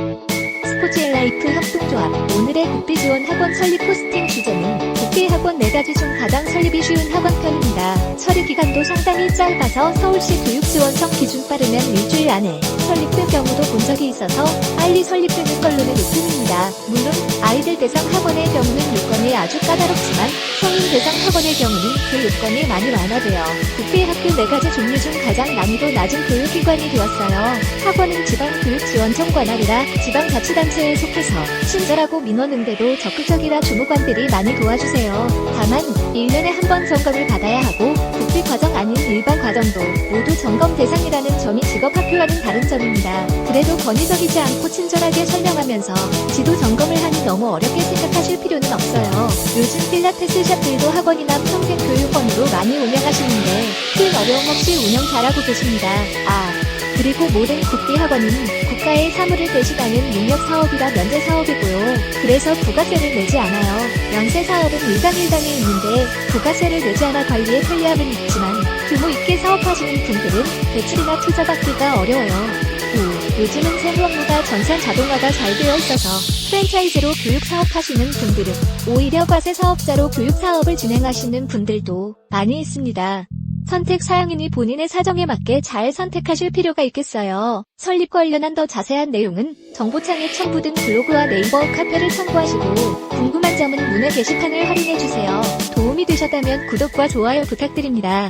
스포츠 엘라이프 협동조합 오늘의 국비 지원 학원 설립 포스팅 주제는 국비 학원 4가지 중 가장 설립이 쉬운 학원 편입니다. 처리 기간도 상당히 짧아서 서울시 교육지원청 기준 빠르면 일주일 안에 설립된 경우도 본 적이 있어서 빨리 설립되는 걸로는 우편입니다. 물론 아이들 대상 학원의 경우는 요건이 아주 까다롭지만 학원의 경우는 그 요건이 많이 완화되어 국비 학교 4가지 종류 중 가장 난이도 낮은 교육기관이 되었어요. 학원은 지방교육지원청 관할이라 지방자치단체에 속해서 친절하고 민원응대도 적극적이라 주무관들이 많이 도와주세요. 다만 1년에 한 번 점검을 받아야 하고 국비 과정 아닌 일반 과정도 모두 점검 대상이라는 점이 직업학교와는 다른 점입니다. 그래도 권위적이지 않고 친절하게 설명하면서 지도 점검을 하니 너무 어렵게 생각하실 필요는 없어요. 요즘 필라테스 샵들도 학원이나 평생 교육원으로 많이 운영하시는데 큰 어려움 없이 운영 잘하고 계십니다. 아, 그리고 모든 국비 학원은 국가의 사물을 대신하는 능력 사업이라 면제 사업이고요. 그래서 부가세를 내지 않아요. 면세 사업은 일당 일당에 있는데 부가세를 내지 않아 관리에 편리함은 있지만 규모 있게 사업하시는 분들은 대출이나 투자 받기가 어려워요. 오, 요즘은 세무업무가 전산 자동화가 잘 되어 있어서 프랜차이즈로 교육 사업 하시는 분들은 오히려 과세 사업자로 교육 사업을 진행하시는 분들도 많이 있습니다. 선택 사양이니 본인의 사정에 맞게 잘 선택하실 필요가 있겠어요. 설립 관련한 더 자세한 내용은 정보창에 첨부 등 블로그와 네이버 카페를 참고하시고 궁금한 점은 문의 게시판을 활용해주세요. 도움이 되셨다면 구독과 좋아요 부탁드립니다.